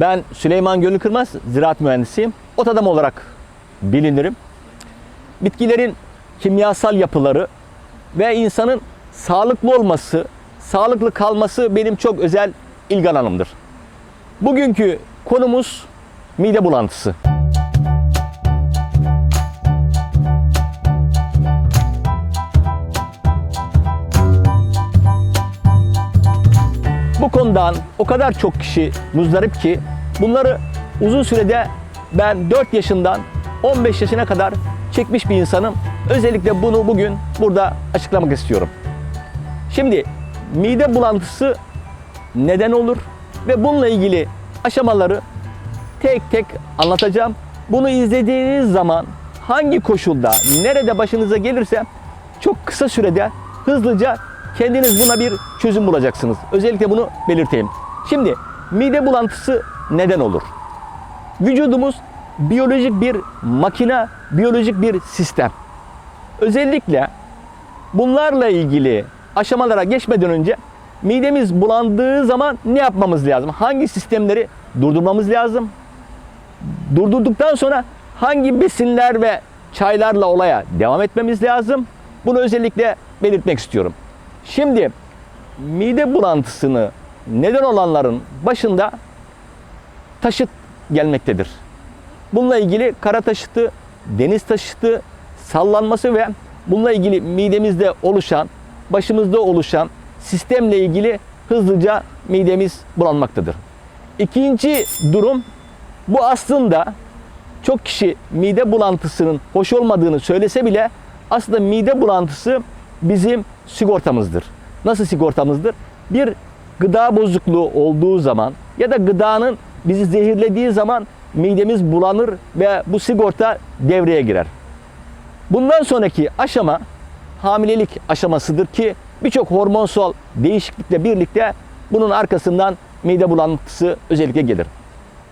Ben Süleyman Gönül Kırmaz, ziraat mühendisiyim. Ot adam olarak bilinirim. Bitkilerin kimyasal yapıları ve insanın sağlıklı olması, sağlıklı kalması benim çok özel ilgi alanımdır. Bugünkü konumuz mide bulantısı. Bu konudan o kadar çok kişi muzdarip ki bunları uzun sürede ben 4 yaşından 15 yaşına kadar çekmiş bir insanım. Özellikle bunu bugün burada açıklamak istiyorum. Şimdi mide bulantısı neden olur ve bununla ilgili aşamaları tek tek anlatacağım. Bunu izlediğiniz zaman hangi koşulda, nerede başınıza gelirse çok kısa sürede hızlıca kendiniz buna bir çözüm bulacaksınız. Özellikle bunu belirteyim. Şimdi mide bulantısı neden olur? Vücudumuz biyolojik bir makine, biyolojik bir sistem. Özellikle bunlarla ilgili aşamalara geçmeden önce midemiz bulandığı zaman ne yapmamız lazım? Hangi sistemleri durdurmamız lazım? Durdurduktan sonra hangi besinler ve çaylarla olaya devam etmemiz lazım? Bunu özellikle belirtmek istiyorum. Şimdi mide bulantısını neden olanların başında taşıt gelmektedir. Bununla ilgili kara taşıtı, deniz taşıtı, sallanması ve bununla ilgili midemizde oluşan, başımızda oluşan sistemle ilgili hızlıca midemiz bulanmaktadır. İkinci durum bu aslında çok kişi mide bulantısının hoş olmadığını söylese bile aslında mide bulantısı bizim sigortamızdır. Nasıl sigortamızdır? Bir gıda bozukluğu olduğu zaman ya da gıdanın bizi zehirlediği zaman midemiz bulanır ve bu sigorta devreye girer. Bundan sonraki aşama hamilelik aşamasıdır ki birçok hormonsal değişiklikle birlikte bunun arkasından mide bulantısı özellikle gelir.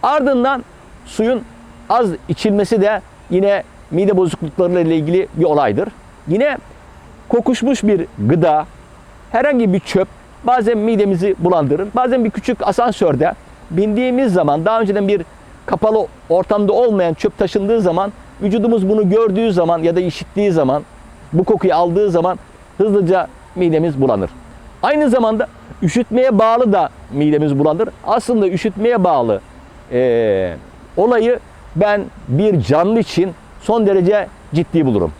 Ardından suyun az içilmesi de yine mide bozukluklarıyla ilgili bir olaydır. Yine kokuşmuş bir gıda, herhangi bir çöp bazen midemizi bulandırır. Bazen bir küçük asansörde bindiğimiz zaman daha önceden bir kapalı ortamda olmayan çöp taşındığı zaman vücudumuz bunu gördüğü zaman ya da işittiği zaman bu kokuyu aldığı zaman hızlıca midemiz bulanır. Aynı zamanda üşütmeye bağlı da midemiz bulanır. Aslında üşütmeye bağlı eee, olayı ben bir canlı için son derece ciddi bulurum.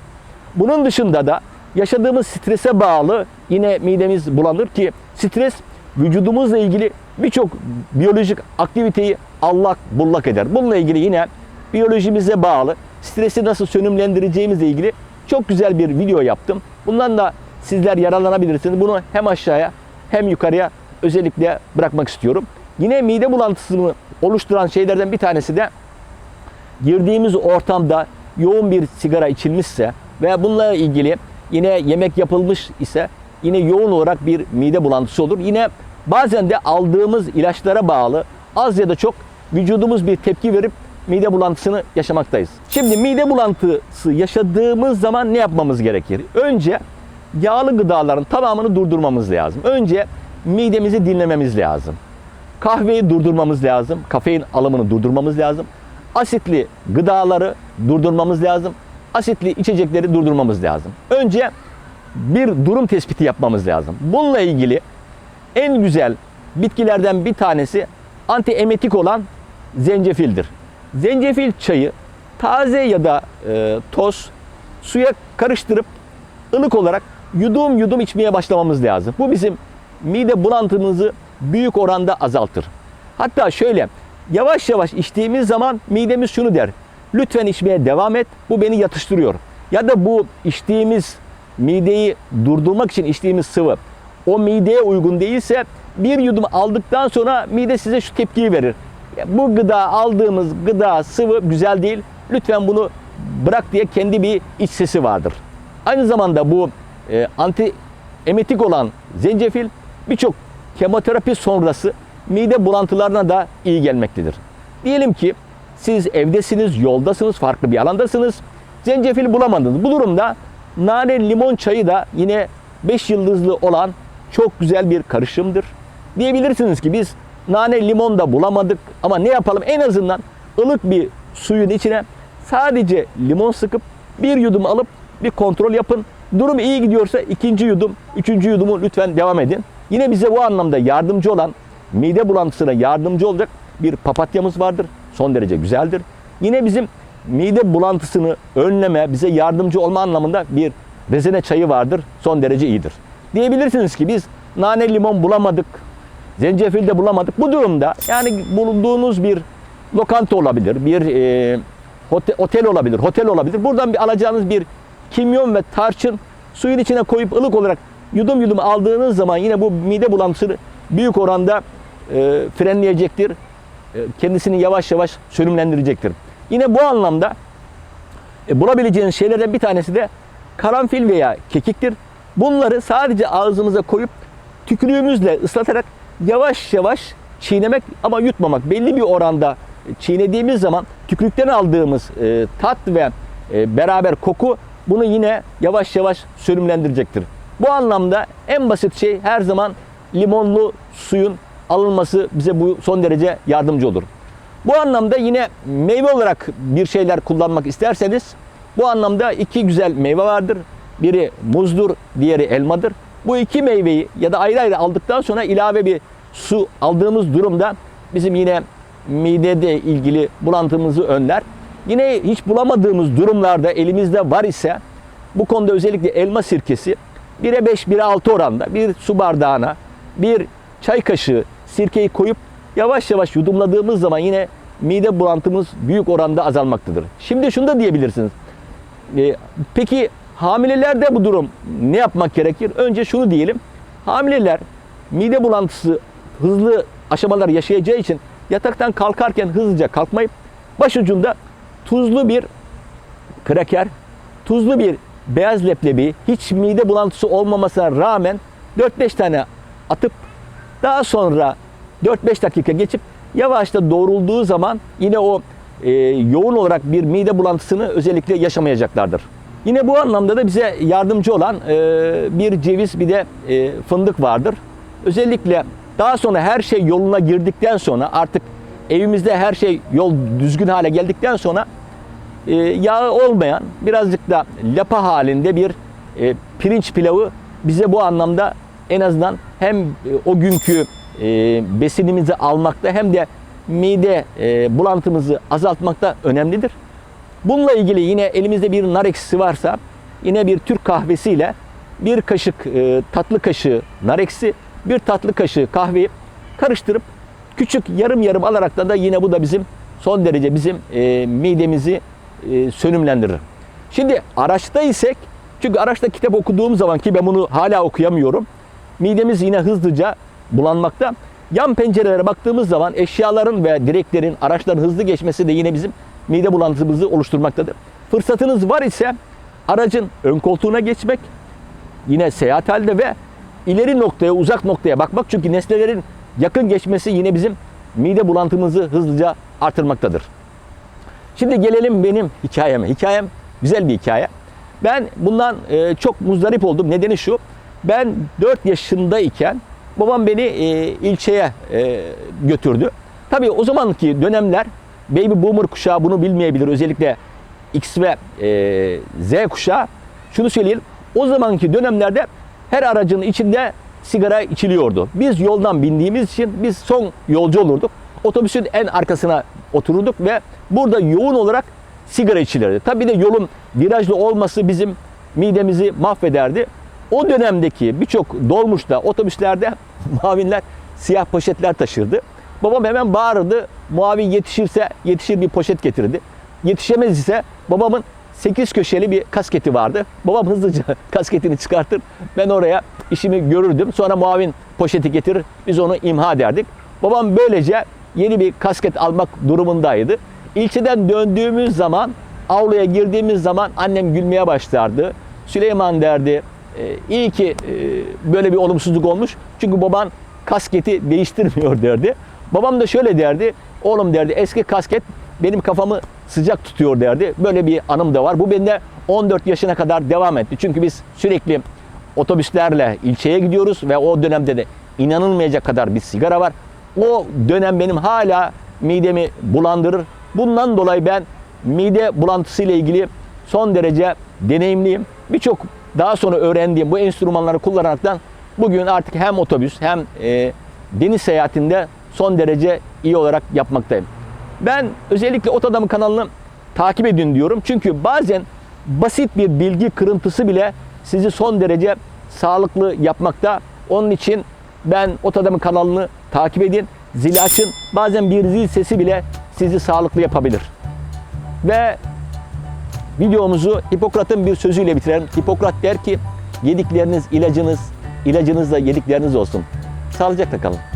Bunun dışında da yaşadığımız strese bağlı yine midemiz bulanır ki stres vücudumuzla ilgili birçok biyolojik aktiviteyi allak bullak eder. Bununla ilgili yine biyolojimize bağlı stresi nasıl sönümlendireceğimizle ilgili çok güzel bir video yaptım. Bundan da sizler yararlanabilirsiniz. Bunu hem aşağıya hem yukarıya özellikle bırakmak istiyorum. Yine mide bulantısını oluşturan şeylerden bir tanesi de girdiğimiz ortamda yoğun bir sigara içilmişse ve bununla ilgili yine yemek yapılmış ise yine yoğun olarak bir mide bulantısı olur. Yine bazen de aldığımız ilaçlara bağlı az ya da çok vücudumuz bir tepki verip mide bulantısını yaşamaktayız. Şimdi mide bulantısı yaşadığımız zaman ne yapmamız gerekir? Önce yağlı gıdaların tamamını durdurmamız lazım. Önce midemizi dinlememiz lazım. Kahveyi durdurmamız lazım. Kafein alımını durdurmamız lazım. Asitli gıdaları durdurmamız lazım. Asitli içecekleri durdurmamız lazım. Önce bir durum tespiti yapmamız lazım. Bununla ilgili en güzel bitkilerden bir tanesi antiemetik olan zencefildir. Zencefil çayı taze ya da e, toz suya karıştırıp ılık olarak yudum yudum içmeye başlamamız lazım. Bu bizim mide bulantımızı büyük oranda azaltır. Hatta şöyle yavaş yavaş içtiğimiz zaman midemiz şunu der. Lütfen içmeye devam et. Bu beni yatıştırıyor. Ya da bu içtiğimiz mideyi durdurmak için içtiğimiz sıvı o mideye uygun değilse bir yudum aldıktan sonra mide size şu tepkiyi verir. Bu gıda aldığımız gıda sıvı güzel değil. Lütfen bunu bırak diye kendi bir iç sesi vardır. Aynı zamanda bu e, anti emetik olan zencefil birçok kemoterapi sonrası mide bulantılarına da iyi gelmektedir. Diyelim ki siz evdesiniz, yoldasınız, farklı bir alandasınız. Zencefil bulamadınız. Bu durumda nane limon çayı da yine 5 yıldızlı olan çok güzel bir karışımdır. Diyebilirsiniz ki biz nane limon da bulamadık ama ne yapalım en azından ılık bir suyun içine sadece limon sıkıp bir yudum alıp bir kontrol yapın. Durum iyi gidiyorsa ikinci yudum, üçüncü yudumu lütfen devam edin. Yine bize bu anlamda yardımcı olan, mide bulantısına yardımcı olacak bir papatyamız vardır. Son derece güzeldir. Yine bizim mide bulantısını önleme, bize yardımcı olma anlamında bir rezene çayı vardır. Son derece iyidir. Diyebilirsiniz ki biz nane limon bulamadık, zencefil de bulamadık. Bu durumda yani bulunduğunuz bir lokanta olabilir, bir e, hote- otel olabilir, otel olabilir. Buradan bir alacağınız bir kimyon ve tarçın suyun içine koyup ılık olarak yudum yudum aldığınız zaman yine bu mide bulantısını büyük oranda e, frenleyecektir. E, kendisini yavaş yavaş sönümlendirecektir. Yine bu anlamda e, bulabileceğiniz şeylerden bir tanesi de karanfil veya kekiktir. Bunları sadece ağzımıza koyup tükürüğümüzle ıslatarak yavaş yavaş çiğnemek ama yutmamak. Belli bir oranda çiğnediğimiz zaman tükürükten aldığımız e, tat ve beraber koku bunu yine yavaş yavaş sönümlendirecektir. Bu anlamda en basit şey her zaman limonlu suyun alınması bize bu son derece yardımcı olur. Bu anlamda yine meyve olarak bir şeyler kullanmak isterseniz bu anlamda iki güzel meyve vardır. Biri muzdur, diğeri elmadır. Bu iki meyveyi ya da ayrı ayrı aldıktan sonra ilave bir su aldığımız durumda bizim yine midede ilgili bulantımızı önler. Yine hiç bulamadığımız durumlarda elimizde var ise bu konuda özellikle elma sirkesi 1'e 5, 1'e 6 oranda bir su bardağına bir çay kaşığı sirkeyi koyup yavaş yavaş yudumladığımız zaman yine mide bulantımız büyük oranda azalmaktadır. Şimdi şunu da diyebilirsiniz. E, peki hamilelerde bu durum ne yapmak gerekir? Önce şunu diyelim. Hamileler mide bulantısı hızlı aşamalar yaşayacağı için yataktan kalkarken hızlıca kalkmayıp başucunda tuzlu bir kraker, tuzlu bir beyaz leblebi, hiç mide bulantısı olmamasına rağmen 4-5 tane atıp daha sonra 4-5 dakika geçip yavaşça doğrulduğu zaman yine o e, yoğun olarak bir mide bulantısını özellikle yaşamayacaklardır. Yine bu anlamda da bize yardımcı olan e, bir ceviz bir de e, fındık vardır. Özellikle daha sonra her şey yoluna girdikten sonra artık evimizde her şey yol düzgün hale geldikten sonra e, yağı olmayan birazcık da lapa halinde bir e, pirinç pilavı bize bu anlamda en azından hem e, o günkü e, besinimizi almakta hem de mide e, bulantımızı azaltmakta önemlidir. Bununla ilgili yine elimizde bir nar ekşisi varsa yine bir Türk kahvesiyle bir kaşık e, tatlı kaşığı nar ekşisi, bir tatlı kaşığı kahveyi karıştırıp küçük yarım yarım alarak da, da yine bu da bizim son derece bizim e, midemizi e, sönümlendirir. Şimdi araçta isek çünkü araçta kitap okuduğum zaman ki ben bunu hala okuyamıyorum. Midemiz yine hızlıca bulanmakta. Yan pencerelere baktığımız zaman eşyaların ve direklerin, araçların hızlı geçmesi de yine bizim mide bulantımızı oluşturmaktadır. Fırsatınız var ise aracın ön koltuğuna geçmek, yine seyahat halde ve ileri noktaya, uzak noktaya bakmak. Çünkü nesnelerin yakın geçmesi yine bizim mide bulantımızı hızlıca artırmaktadır. Şimdi gelelim benim hikayeme. Hikayem güzel bir hikaye. Ben bundan e, çok muzdarip oldum. Nedeni şu. Ben 4 yaşındayken babam beni e, ilçeye e, götürdü. Tabii o zamanki dönemler baby boomer kuşağı bunu bilmeyebilir. Özellikle X ve e, Z kuşağı. Şunu söyleyeyim. O zamanki dönemlerde her aracın içinde sigara içiliyordu. Biz yoldan bindiğimiz için biz son yolcu olurduk. Otobüsün en arkasına otururduk ve burada yoğun olarak sigara içilirdi. Tabii de yolun virajlı olması bizim midemizi mahvederdi. O dönemdeki birçok dolmuşta, otobüslerde muavinler siyah poşetler taşırdı. Babam hemen bağırırdı. Muavin yetişirse yetişir bir poşet getirirdi. Yetişemez ise babamın 8 köşeli bir kasketi vardı. Babam hızlıca kasketini çıkartır. Ben oraya işimi görürdüm. Sonra muavin poşeti getirir. Biz onu imha ederdik. Babam böylece yeni bir kasket almak durumundaydı. İlçeden döndüğümüz zaman, avluya girdiğimiz zaman annem gülmeye başlardı. Süleyman derdi, e, iyi ki e, böyle bir olumsuzluk olmuş. Çünkü baban kasketi değiştirmiyor derdi. Babam da şöyle derdi, oğlum derdi eski kasket benim kafamı sıcak tutuyor derdi. Böyle bir anım da var. Bu bende 14 yaşına kadar devam etti. Çünkü biz sürekli otobüslerle ilçeye gidiyoruz ve o dönemde de inanılmayacak kadar bir sigara var. O dönem benim hala midemi bulandırır. Bundan dolayı ben mide bulantısı ile ilgili son derece deneyimliyim. Birçok daha sonra öğrendiğim bu enstrümanları kullanaraktan bugün artık hem otobüs hem e, deniz seyahatinde son derece iyi olarak yapmaktayım. Ben özellikle Ot Adamı kanalını takip edin diyorum. Çünkü bazen basit bir bilgi kırıntısı bile sizi son derece sağlıklı yapmakta. Onun için ben Ot Adamı kanalını takip edin. Zili açın. Bazen bir zil sesi bile sizi sağlıklı yapabilir. Ve videomuzu Hipokrat'ın bir sözüyle bitirelim. Hipokrat der ki yedikleriniz ilacınız, ilacınız da yedikleriniz olsun. Sağlıcakla kalın.